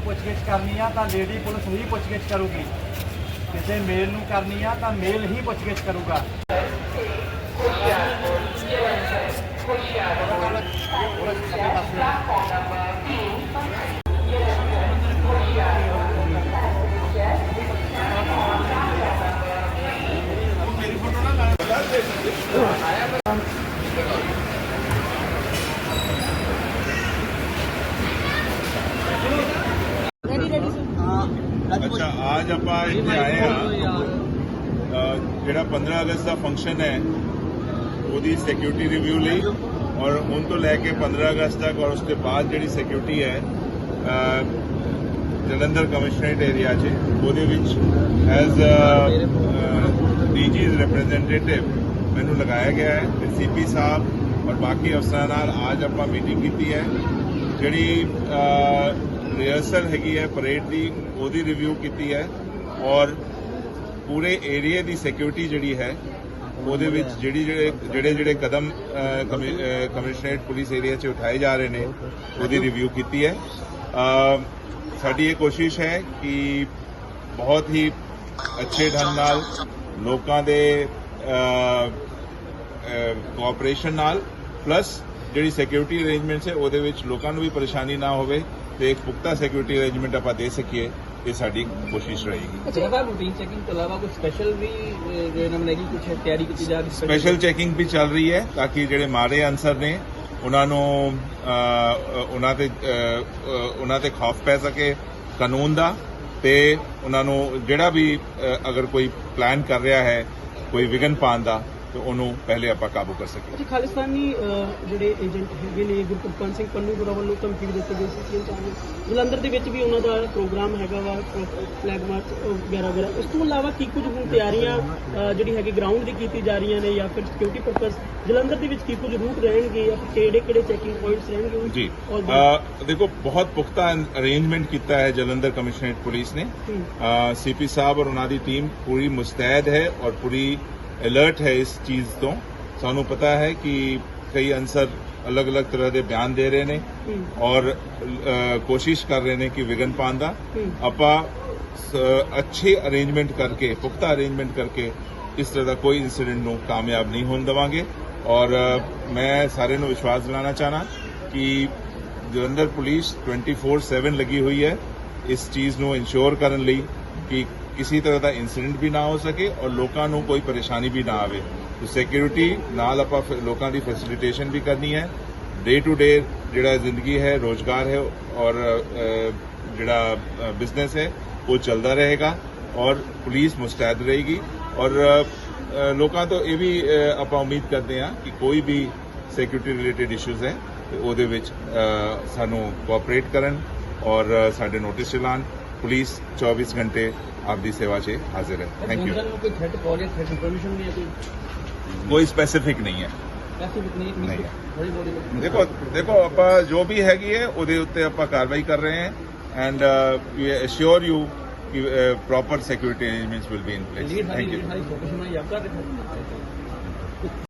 ਪੁੱਛਗਿੱਛ ਕਰਨੀ ਆ ਤਾਂ ਲੇਡੀ ਪੁਲਿਸ ਹੀ ਪੁੱਛਗਿੱਛ ਕਰੂਗੀ। ਕਿਸੇ ਮੇਲ ਨੂੰ ਕਰਨੀ ਆ ਤਾਂ ਮੇਲ ਹੀ ਪੁੱਛਗਿੱਛ ਕਰੂਗਾ। ਅੱਛਾ ਅੱਜ ਆਪਾਂ ਇੱਥੇ ਆਏ ਆ ਜਿਹੜਾ 15 ਅਗਸਤ ਦਾ ਫੰਕਸ਼ਨ ਹੈ ਉਹਦੀ ਸਿਕਿਉਰਿਟੀ ਰਿਵਿਊ ਲਈ। ਔਰ ਹੁਣ ਤੋਂ ਲੈ ਕੇ 15 ਅਗਸਤ ਤੱਕ ਔਰ ਉਸ ਤੋਂ ਬਾਅਦ ਜਿਹੜੀ ਸਿਕਿਉਰਿਟੀ ਹੈ ਜਲੰਧਰ ਕਮਿਸ਼ਨਰੇਟ ਏਰੀਆ 'ਚ ਉਹਦੇ ਵਿੱਚ ਐਜ਼ ਡੀਜੀਜ਼ ਰਿਪਰੈਜ਼ੈਂਟੇਟਿਵ ਮੈਨੂੰ ਲਗਾਇਆ ਗਿਆ ਹੈ ਤੇ ਸੀਪੀ ਸਾਹਿਬ ਔਰ ਬਾਕੀ ਅਫਸਰਾਂ ਨਾਲ ਅੱਜ ਆਪਾਂ ਮੀਟਿੰਗ ਕੀਤੀ ਹੈ ਜਿਹੜੀ ਰਿਹਰਸਲ ਹੈਗੀ ਹੈ ਪਰੇਡ ਦੀ, ਉਹਦੀ ਰਿਵਿਊ ਕੀਤੀ ਹੈ ਔਰ ਪੂਰੇ ਏਰੀਆ ਦੀ ਸਿਕਿਉਰਿਟੀ ਜਿਹੜੀ ਹੈ, ਉਹਦੇ ਵਿੱਚ ਜਿਹੜੀ ਜਿਹੜੇ ਜਿਹੜੇ ਜਿਹੜੇ ਕਦਮ ਕਮਿ- ਕਮਿਸ਼ਨਰੇਟ ਪੁਲਿਸ ਏਰੀਆ 'ਚ ਉਠਾਏ ਜਾ ਰਹੇ ਨੇ, ਉਹਦੀ ਰਿਵਿਊ ਕੀਤੀ ਹੈ। ਸਾਡੀ ਇਹ ਕੋਸ਼ਿਸ਼ ਹੈ ਕਿ ਬਹੁਤ ਹੀ ਅੱਛੇ ਢੰਗ ਨਾਲ ਲੋਕਾਂ ਦੇ ਕੋਆਪਰੇਸ਼ਨ ਨਾਲ ਪਲੱਸ ਜਿਹੜੀ ਸਿਕਿਉਰਿਟੀ ਅਰੇਂਜਮੈਂਟਸ ਹੈ, ਉਹਦੇ ਵਿੱਚ ਲੋਕਾਂ ਨੂੰ ਵੀ ਪਰੇਸ਼ਾਨੀ ਨਾ ਹੋਵੇ। ਤੇ ਇੱਕ ਪੁਖਤਾ ਸਿਕਿਉਰਿਟੀ ਅਰੇਂਜਮੈਂਟ ਆਪਾਂ ਦੇ ਸਕੀਏ ਇਹ ਸਾਡੀ ਕੋਸ਼ਿਸ਼ ਰਹੇਗੀ। ਅੱਛਾ ਰੂਟੀਨ ਚੈਕਿੰਗ ਤੋਂ ਇਲਾਵਾ ਕੋਈ ਸਪੈਸ਼ਲ ਵੀ ਅਹ, ਜੋ ਇਹਨਾਂ ਨੇ ਕੁਝ ਤਿਆਰੀ ਕੀਤੀ ਜਾ ਰਹੀ ਸਪੈਸ਼ਲ ਚੈਕਿੰਗ ਵੀ ਚੱਲ ਰਹੀ ਹੈ ਤਾਂ ਕਿ ਜਿਹੜੇ ਮਾਰੇ ਅਨਸਰ ਨੇ ਉਹਨਾਂ ਨੂੰ ਉਹਨਾਂ ਤੇ ਉਹਨਾਂ ਤੇ ਖੌਫ ਪੈ ਸਕੇ ਕਾਨੂੰਨ ਦਾ ਤੇ ਉਹਨਾਂ ਨੂੰ ਜਿਹੜਾ ਵੀ ਅਗਰ ਕੋਈ ਪਲਾਨ ਕਰ ਰਿਹਾ ਹੈ ਕੋਈ ਵਿਗਨ ਪਾਉਣ ਦਾ ਤੇ ਉਹਨੂੰ ਪਹਿਲੇ ਆਪਾਂ ਕਾਬੂ ਕਰ ਸਕੀਏ। ਅੱਛਾ ਖਾਲਿਸਤਾਨੀ ਜਿਹੜੇ ਏਜੰਟ ਹੈਗੇ ਨੇ ਗੁਰਪ੍ਰੀਤ ਸਿੰਘ ਪੰਨੂਪੁਰਾ ਵੱਲੋਂ ਧਮਕੀ ਦਿੱਤੀ ਗਈ ਸੀ ਸੀਐਮ ਸਾਹਿਬ ਨੂੰ ਜਲੰਧਰ ਦੇ ਵਿੱਚ ਵੀ ਉਹਨਾਂ ਦਾ ਪ੍ਰੋਗਰਾਮ ਹੈਗਾ ਵਾ ਫਲੈਗ ਮਾਰਚ ਵਗੈਰਾ ਵਗੈਰਾ ਉਸ ਤੋਂ ਇਲਾਵਾ ਕੀ ਕੁਝ ਹੁਣ ਤਿਆਰੀਆਂ ਜਿਹੜੀ ਹੈਗੀ ਗਰਾਊਂਡ ਦੀ ਕੀਤੀ ਜਾ ਰਹੀਆਂ ਨੇ ਜਾਂ ਫਿਰ ਸਿਕਿਉਰਿਟੀ ਪਰਪਸ ਜਲੰਧਰ ਦੇ ਵਿੱਚ ਕੀ ਕੁਝ ਰੂਟ ਰਹਿਣਗੇ ਜਾਂ ਕਿਹੜੇ ਕਿਹੜੇ ਚੈਕਿੰਗ ਪੁਆਇੰਟਸ ਰਹਿਣਗੇ ਜੀ ਦੇਖੋ ਬਹੁਤ ਪੁਖਤਾ ਅਰੇਂਜਮੈਂਟ ਕੀਤਾ ਹੈ ਜਲੰਧਰ ਕਮਿਸ਼ਨਰੇਟ ਪੁਲਿਸ ਨੇ। ਸੀਪੀ ਸਾਹਿਬ ਔਰ ਉਹਨਾਂ ਦੀ ਟੀਮ ਪੂਰੀ ਮੁਸਤੈਦ ਹੈ ਔਰ ਪੂਰੀ ਅਲਰਟ ਹੈ ਇਸ ਚੀਜ਼ ਤੋਂ ਸਾਨੂੰ ਪਤਾ ਹੈ ਕਿ ਕਈ ਅਨਸਰ ਅਲੱਗ-ਅਲੱਗ ਤਰ੍ਹਾਂ ਦੇ ਬਿਆਨ ਦੇ ਰਹੇ ਨੇ। ਔਰ ਕੋਸ਼ਿਸ਼ ਕਰ ਰਹੇ ਨੇ ਕਿ ਵਿਗਨ ਪਾਉਣ ਦਾ। ਆਪਾਂ ਅੱਛੇ ਅਰੇਂਜਮੈਂਟ ਕਰਕੇ ਪੁਖਤਾ ਅਰੇਂਜਮੈਂਟ ਕਰਕੇ ਇਸ ਤਰ੍ਹਾਂ ਦਾ ਕੋਈ ਇਨਸੀਡੈਂਟ ਨੂੰ ਕਾਮਯਾਬ ਨਹੀਂ ਹੋਣ ਦੇਵਾਂਗੇ ਔਰ ਮੈਂ ਸਾਰਿਆਂ ਨੂੰ ਵਿਸ਼ਵਾਸ ਦਿਲਾਣਾ ਚਾਹਨਾ ਕਿ ਜਲੰਧਰ ਪੁਲਿਸ 24/7 ਲੱਗੀ ਹੋਈ ਹੈ ਇਸ ਚੀਜ਼ ਨੂੰ ਇਨਸ਼ੋਰ ਕਰਨ ਲਈ ਕਿ ਕਿਸੇ ਤਰ੍ਹਾਂ ਦਾ ਇਨਸੀਡੈਂਟ ਵੀ ਨਾ ਹੋ ਸਕੇ ਔਰ ਲੋਕਾਂ ਨੂੰ ਕੋਈ ਪਰੇਸ਼ਾਨੀ ਵੀ ਨਾ ਆਵੇ। ਤੇ ਸਿਕਿਉਰਿਟੀ ਨਾਲ ਆਪਾਂ ਲੋਕਾਂ ਦੀ ਫੈਸਿਲਿਟੇਸ਼ਨ ਵੀ ਕਰਨੀ ਹੈ। ਡੇ ਟੂ ਡੇ ਜਿਹੜਾ ਜ਼ਿੰਦਗੀ ਹੈ, ਰੋਜ਼ਗਾਰ ਹੈ ਔਰ ਜਿਹੜਾ ਬਿਜ਼ਨਸ ਹੈ, ਉਹ ਚੱਲਦਾ ਰਹੇਗਾ ਔਰ ਪੁਲਿਸ ਮੁਸਤੈਦ ਰਹੇਗੀ ਔਰ ਲੋਕਾਂ ਤੋਂ ਇਹ ਵੀ ਆਪਾਂ ਉਮੀਦ ਕਰਦੇ ਹਾਂ ਕਿ ਕੋਈ ਵੀ ਸਿਕਿਉਰਿਟੀ ਰਿਲੇਟਡ ਇਸ਼ੂਜ਼ ਹੈ ਉਹਦੇ ਵਿੱਚ ਸਾਨੂੰ ਕੋਆਪਰੇਟ ਕਰਨ ਔਰ ਸਾਡੇ ਨੋਟਿਸ ਚਲਾਨ ਪੁਲਿਸ 24 ਘੰਟੇ ਆਪਦੀ ਸੇਵਾ 'ਚ ਹਾਜ਼ਰ ਹੈ। ਥੈਂਕ ਯੂ ਕੋਈ ਥ੍ਰੈਟ ਕਾਲ ਜਾਂ ਥ੍ਰੈਟ ਇਨਫੋਰਮੇਸ਼ਨ ਵੀ ਹੈ ਕੋਈ? ਕੋਈ ਸਪੈਸੀਫਿਕ ਨਹੀਂ ਹੈ। ਨਹੀਂ ਨਹੀਂ ਦੇਖੋ ਦੇਖੋ ਆਪਾਂ ਜੋ ਵੀ ਹੈਗੀ ਹੈ ਉਹਦੇ ਉੱਤੇ ਆਪਾਂ ਕਾਰਵਾਈ ਕਰ ਰਹੇ ਹਾਂ। ਐਂਡ ਵੀ ਅਸ਼ੋਰ ਯੂ ਕਿ proper security arrangements will be in place thank you